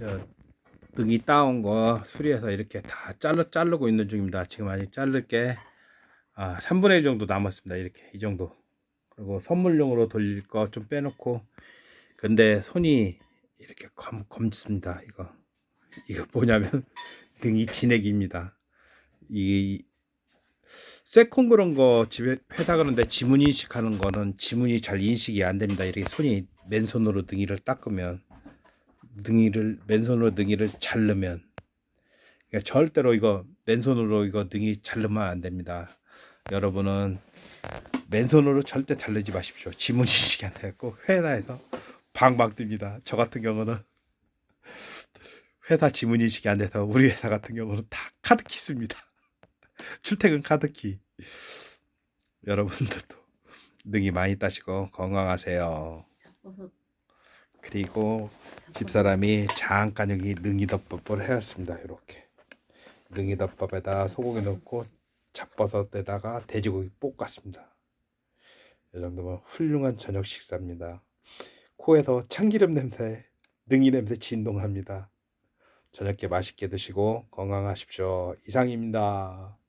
저 등이 따온 거 수리해서 이렇게 다 잘라 자르고 있는 중입니다. 지금 아직 자를 게 아, 3분의 1 정도 남았습니다. 이렇게 이 정도. 그리고 선물용으로 돌릴 거 좀 빼놓고 근데 손이 이렇게 검, 검습니다. 이거 이거 뭐냐면 등이 진액입니다. 이 세콘 그런 거 집에 회사 그런데 지문 인식하는 거는 지문이 잘 인식이 안 됩니다. 이렇게 손이 맨손으로 등이를 닦으면 등이를 맨손으로 등이를 자르면 그러니까 절대로 이거 맨손으로 이거 등이 자르면 안 됩니다. 여러분은 맨손으로 절대 자르지 마십시오. 지문 인식이 안 돼갖고 회사에서 방방 뜹니다. 저 같은 경우는 회사 지문 인식이 안 돼서 우리 회사 같은 경우는 다 카드키 씁니다. 출퇴근 카드키. 여러분들도 능이 많이 따시고 건강하세요. 그리고 집사람이 잠깐 여기 능이덮밥을 해왔습니다. 이렇게 능이덮밥에다 소고기 넣고 잡버섯에다가 돼지고기 볶았습니다. 이 정도면 훌륭한 저녁 식사입니다. 코에서 참기름 냄새, 능이 냄새 진동합니다. 저녁에 맛있게 드시고 건강하십시오. 이상입니다.